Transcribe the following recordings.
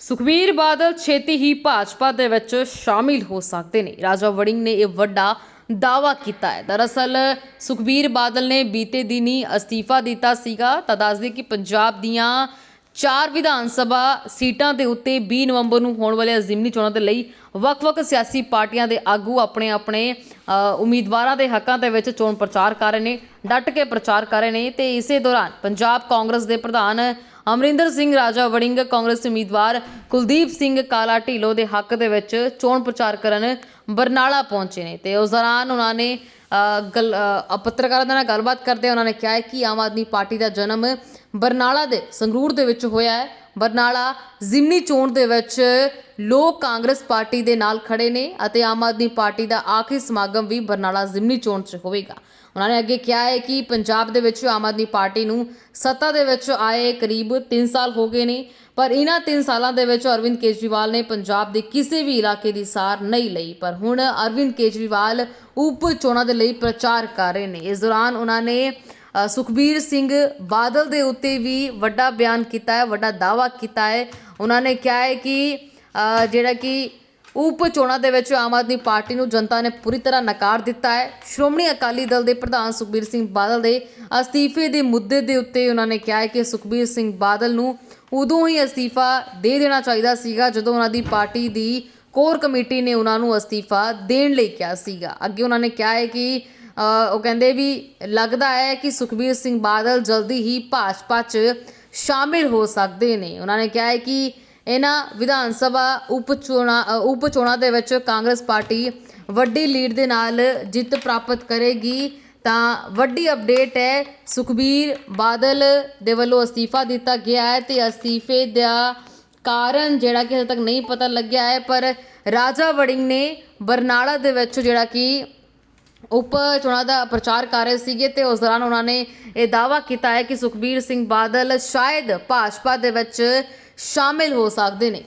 ਸੁਖਬੀਰ ਬਾਦਲ ਛੇਤੀ ਹੀ ਭਾਜਪਾ ਦੇ ਵਿੱਚ ਸ਼ਾਮਿਲ ਹੋ ਸਕਦੇ ਨੇ। ਰਾਜਾ ਵੜਿੰਗ ਨੇ ਇਹ ਵੱਡਾ ਦਾਅਵਾ ਕੀਤਾ ਹੈ। ਦਰਅਸਲ ਸੁਖਬੀਰ ਬਾਦਲ ਨੇ ਬੀਤੇ ਦਿਨੀ ਅਸਤੀਫਾ ਦਿੱਤਾ ਸੀਗਾ। ਤਾਂ ਦੱਸਦੇ ਕਿ ਪੰਜਾਬ ਦੀਆਂ ਚਾਰ ਵਿਧਾਨ ਸਭਾ ਸੀਟਾਂ ਦੇ ਉੱਤੇ 20 ਨਵੰਬਰ ਨੂੰ ਹੋਣ ਵਾਲੇ ਜ਼ਿਮਨੀ ਚੋਣਾਂ ਦੇ ਲਈ ਵੱਖ-ਵੱਖ ਸਿਆਸੀ ਪਾਰਟੀਆਂ ਦੇ ਆਗੂ ਆਪਣੇ-ਆਪਣੇ ਉਮੀਦਵਾਰਾਂ ਦੇ ਹੱਕਾਂ ਦੇ ਵਿੱਚ ਚੋਣ ਪ੍ਰਚਾਰ ਕਰ ਰਹੇ ਨੇ, ਡਟ ਕੇ ਪ੍ਰਚਾਰ ਕਰ ਰਹੇ ਨੇ ਤੇ ਇਸੇ ਦੌਰਾਨ ਪੰਜਾਬ ਕਾਂਗਰਸ ਦੇ ਪ੍ਰਧਾਨ ਅਮਰਿੰਦਰ ਸਿੰਘ ਰਾਜਾ ਵੜਿੰਗ ਕਾਂਗਰਸ ਉਮੀਦਵਾਰ ਕੁਲਦੀਪ ਸਿੰਘ ਕਾਲਾ ਢੀਲੋ ਦੇ ਹੱਕ ਦੇ ਵਿੱਚ ਚੋਣ ਪ੍ਰਚਾਰ ਕਰਨ ਬਰਨਾਲਾ ਪਹੁੰਚੇ ਨੇ ਤੇ ਉਸ ਦੌਰਾਨ ਉਹਨਾਂ ਨੇ ਗੱਲ ਪੱਤਰਕਾਰਾਂ ਦੇ ਨਾਲ ਗੱਲਬਾਤ ਕਰਦੇ ਉਹਨਾਂ ਨੇ ਕਿਹਾ ਹੈ ਕਿ ਆਮ ਆਦਮੀ ਪਾਰਟੀ ਦਾ ਜਨਮ ਬਰਨਾਲਾ ਦੇ ਸੰਗਰੂਰ ਦੇ ਵਿੱਚ ਹੋਇਆ ਹੈ। ਬਰਨਾਲਾ ਜ਼ਿਮਨੀ ਚੋਣ ਦੇ ਵਿੱਚ ਲੋਕ ਕਾਂਗਰਸ ਪਾਰਟੀ ਦੇ ਨਾਲ ਖੜੇ ਨੇ ਅਤੇ ਆਮ ਆਦਮੀ ਪਾਰਟੀ ਦਾ ਆਖਰੀ ਸਮਾਗਮ ਵੀ ਬਰਨਾਲਾ ਜ਼ਿਮਨੀ ਚੋਣ 'ਚ ਹੋਵੇਗਾ। ਉਹਨਾਂ ਨੇ ਅੱਗੇ ਕਿਹਾ ਹੈ ਕਿ ਪੰਜਾਬ ਦੇ ਵਿੱਚ ਆਮ ਆਦਮੀ ਪਾਰਟੀ ਨੂੰ ਸੱਤਾ ਦੇ ਵਿੱਚ ਆਏ ਕਰੀਬ 3 ਸਾਲ ਹੋ ਗਏ ਨੇ। ਪਰ ਇਹਨਾਂ 3 ਸਾਲਾਂ ਦੇ ਵਿੱਚ ਅਰਵਿੰਦ ਕੇਜਰੀਵਾਲ ਨੇ ਪੰਜਾਬ ਦੇ ਕਿਸੇ ਵੀ ਇਲਾਕੇ ਦੀ ਸਾਰ ਨਹੀਂ ਲਈ। ਪਰ ਹੁਣ ਅਰਵਿੰਦ ਕੇਜਰੀਵਾਲ ਉਪ ਚੋਣਾਂ ਦੇ ਲਈ ਪ੍ਰਚਾਰ ਕਰ ਰਹੇ ਨੇ। ਇਸ ਦੌਰਾਨ ਉਹਨਾਂ ਨੇ ਸੁਖਬੀਰ ਸਿੰਘ ਬਾਦਲ ਦੇ ਉੱਤੇ ਵੀ ਵੱਡਾ ਬਿਆਨ ਕੀਤਾ ਹੈ, ਵੱਡਾ ਦਾਅਵਾ ਕੀਤਾ ਹੈ। ਉਹਨਾਂ ਨੇ ਕਿਹਾ ਹੈ ਕਿ ਜਿਹੜਾ ਕਿ ਉਪ ਚੋਣਾਂ ਦੇ ਵਿੱਚ ਆਮ ਆਦਮੀ ਪਾਰਟੀ ਨੂੰ ਜਨਤਾ ਨੇ ਪੂਰੀ ਤਰ੍ਹਾਂ ਨਕਾਰ ਦਿੱਤਾ ਹੈ। ਸ਼੍ਰੋਮਣੀ ਅਕਾਲੀ ਦਲ ਦੇ ਪ੍ਰਧਾਨ ਸੁਖਬੀਰ ਸਿੰਘ ਬਾਦਲ ਦੇ ਅਸਤੀਫੇ ਦੇ ਮੁੱਦੇ ਦੇ ਉੱਤੇ ਉਹਨਾਂ ਨੇ ਕਿਹਾ ਹੈ ਕਿ ਸੁਖਬੀਰ ਸਿੰਘ ਬਾਦਲ ਨੂੰ ਉਦੋਂ ਹੀ ਅਸਤੀਫਾ ਦੇ ਦੇਣਾ ਚਾਹੀਦਾ ਸੀਗਾ, ਜਦੋਂ ਉਹਨਾਂ ਦੀ ਪਾਰਟੀ ਦੀ ਕੋਰ ਕਮੇਟੀ ਨੇ ਉਹਨਾਂ ਨੂੰ ਅਸਤੀਫਾ ਦੇਣ ਲਈ ਕਿਹਾ ਸੀਗਾ। ਅੱਗੇ ਉਹਨਾਂ ਨੇ ਕਿਹਾ ਹੈ ਕਿ ਉਹ ਕਹਿੰਦੇ ਵੀ ਲੱਗਦਾ ਹੈ ਕਿ ਸੁਖਬੀਰ ਸਿੰਘ ਬਾਦਲ ਜਲਦੀ ਹੀ ਭਾਜਪਾ 'ਚ ਸ਼ਾਮਿਲ ਹੋ ਸਕਦੇ ਨੇ। ਉਹਨਾਂ ਨੇ ਕਿਹਾ ਹੈ ਕਿ ਇਹਨਾਂ ਵਿਧਾਨ ਸਭਾ ਉਪ ਚੋਣਾਂ ਉਪ ਚੋਣਾਂ ਦੇ ਵਿੱਚ ਕਾਂਗਰਸ ਪਾਰਟੀ ਵੱਡੀ ਲੀਡ ਦੇ ਨਾਲ ਜਿੱਤ ਪ੍ਰਾਪਤ ਕਰੇਗੀ। ਤਾਂ ਵੱਡੀ ਅਪਡੇਟ ਹੈ। ਸੁਖਬੀਰ ਬਾਦਲ ਦੇ ਵੱਲੋਂ ਅਸਤੀਫਾ ਦਿੱਤਾ ਗਿਆ ਹੈ ਅਤੇ ਅਸਤੀਫੇ ਦਾ ਕਾਰਨ ਜਿਹੜਾ ਕਿ ਹਜੇ ਤੱਕ ਨਹੀਂ ਪਤਾ ਲੱਗਿਆ ਹੈ, ਪਰ ਰਾਜਾ ਵੜਿੰਗ ਨੇ ਬਰਨਾਲਾ ਦੇ ਵਿੱਚ ਜਿਹੜਾ ਕਿ ਉਪ ਚੋਣਾਂ ਦਾ ਪ੍ਰਚਾਰ ਕਰ ਰਹੇ ਸੀਗੇ ਤੇ ਉਸ ਦੌਰਾਨ ਉਹਨਾਂ ਨੇ ਇਹ ਦਾਅਵਾ ਕੀਤਾ ਹੈ ਕਿ ਸੁਖਬੀਰ ਸਿੰਘ ਬਾਦਲ ਸ਼ਾਇਦ ਭਾਜਪਾ ਦੇ ਵਿੱਚ ਸ਼ਾਮਿਲ ਹੋ ਸਕਦੇ ਨੇ।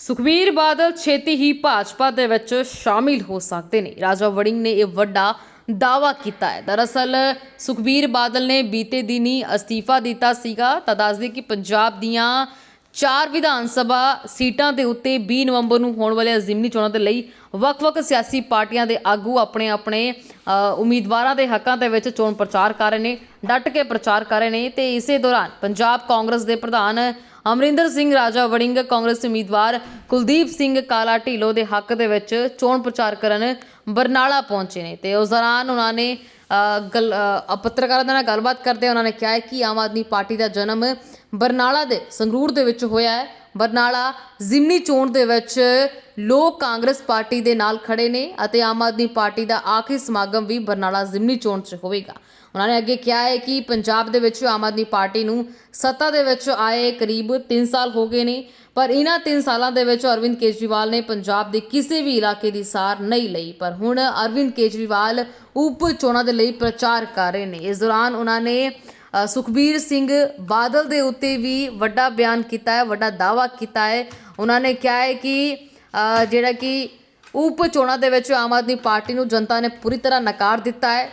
ਸੁਖਬੀਰ ਬਾਦਲ ਛੇਤੀ ਹੀ ਭਾਜਪਾ ਦੇ ਵਿੱਚ ਸ਼ਾਮਿਲ ਹੋ ਸਕਦੇ ਨੇ। ਰਾਜਾ ਵੜਿੰਗ ਨੇ ਇਹ ਵੱਡਾ ਦਾਅਵਾ ਕੀਤਾ ਹੈ। ਦਰਅਸਲ, ਸੁਖਬੀਰ ਬਾਦਲ ਨੇ ਬੀਤੇ ਦਿਨੀ ਅਸਤੀਫਾ ਦਿੱਤਾ ਸੀਗਾ। ਤਾਂ ਦੱਸਦੇ ਕਿ ਪੰਜਾਬ ਦੀਆਂ ਚਾਰ ਵਿਧਾਨ ਸਭਾ ਸੀਟਾਂ ਦੇ ਉੱਤੇ 20 ਨਵੰਬਰ ਨੂੰ ਹੋਣ ਵਾਲੇ ਜ਼ਿਮਨੀ ਚੋਣਾਂ ਦੇ ਲਈ ਵੱਖ-ਵੱਖ ਸਿਆਸੀ ਪਾਰਟੀਆਂ ਦੇ ਆਗੂ ਆਪਣੇ-ਆਪਣੇ ਉਮੀਦਵਾਰਾਂ ਦੇ ਹੱਕਾਂ ਦੇ ਵਿੱਚ ਚੋਣ ਪ੍ਰਚਾਰ ਕਰ ਰਹੇ ਨੇ, ਡਟ ਕੇ ਪ੍ਰਚਾਰ ਕਰ ਰਹੇ ਨੇ ਤੇ ਇਸੇ ਦੌਰਾਨ ਪੰਜਾਬ ਕਾਂਗਰਸ ਦੇ ਪ੍ਰਧਾਨ ਅਮਰਿੰਦਰ ਸਿੰਘ ਰਾਜਾ ਵੜਿੰਗ ਕਾਂਗਰਸ ਉਮੀਦਵਾਰ ਕੁਲਦੀਪ ਸਿੰਘ ਕਾਲਾ ਢੀਲੋ ਦੇ ਹੱਕ ਦੇ ਵਿੱਚ ਚੋਣ ਪ੍ਰਚਾਰ ਕਰਨ ਬਰਨਾਲਾ ਪਹੁੰਚੇ ਨੇ। ਤੇ ਉਸ ਦੌਰਾਨ ਉਹਨਾਂ ਨੇ ਅ, ਗੱਲ ਪੱਤਰਕਾਰਾਂ ਦੇ ਨਾਲ ਗੱਲਬਾਤ ਕਰਦੇ ਉਹਨਾਂ ਨੇ ਕਿਹਾ ਕਿ ਆਮ ਆਦਮੀ ਪਾਰਟੀ ਦਾ ਜਨਮ ਬਰਨਾਲਾ ਦੇ ਸੰਗਰੂਰ ਦੇ ਵਿੱਚ ਹੋਇਆ ਹੈ। ਬਰਨਾਲਾ ਜ਼ਿਮਨੀ ਚੋਣ ਦੇ ਵਿੱਚ ਲੋਕ ਕਾਂਗਰਸ ਪਾਰਟੀ ਦੇ ਨਾਲ ਖੜੇ ਨੇ ਅਤੇ ਆਮ ਆਦਮੀ ਪਾਰਟੀ ਦਾ ਆਖਰੀ ਸਮਾਗਮ ਵੀ ਬਰਨਾਲਾ ਜ਼ਿਮਨੀ ਚੋਣ 'ਚ ਹੋਵੇਗਾ। ਉਹਨਾਂ ਨੇ ਅੱਗੇ ਕਿਹਾ ਹੈ ਕਿ ਪੰਜਾਬ ਦੇ ਵਿੱਚ ਆਮ ਆਦਮੀ ਪਾਰਟੀ ਨੂੰ ਸੱਤਾ ਦੇ ਵਿੱਚ ਆਏ ਕਰੀਬ 3 ਸਾਲ ਹੋ ਗਏ ਨੇ, ਪਰ ਇਹਨਾਂ 3 ਸਾਲਾਂ ਦੇ ਵਿੱਚ ਅਰਵਿੰਦ ਕੇਜਰੀਵਾਲ ਨੇ ਪੰਜਾਬ ਦੇ ਕਿਸੇ ਵੀ ਇਲਾਕੇ ਦੀ ਸਾਰ ਨਹੀਂ ਲਈ। ਪਰ ਹੁਣ ਅਰਵਿੰਦ ਕੇਜਰੀਵਾਲ ਉਪ ਚੋਣਾਂ ਦੇ ਲਈ ਪ੍ਰਚਾਰ ਕਰ ਰਹੇ ਨੇ। ਇਸ ਦੌਰਾਨ ਉਹਨਾਂ ਨੇ ਸੁਖਬੀਰ ਸਿੰਘ ਬਾਦਲ ਦੇ ਉੱਤੇ ਵੀ ਵੱਡਾ ਬਿਆਨ ਕੀਤਾ ਹੈ, ਵੱਡਾ ਦਾਅਵਾ ਕੀਤਾ ਹੈ। ਉਹਨਾਂ ਨੇ ਕਿਹਾ ਹੈ ਕਿ ਜਿਹੜਾ ਕਿ ਉਪ ਚੋਣਾਂ ਦੇ ਵਿੱਚ ਆਮ ਆਦਮੀ ਪਾਰਟੀ ਨੂੰ ਜਨਤਾ ਨੇ ਪੂਰੀ ਤਰ੍ਹਾਂ ਨਕਾਰ ਦਿੱਤਾ ਹੈ।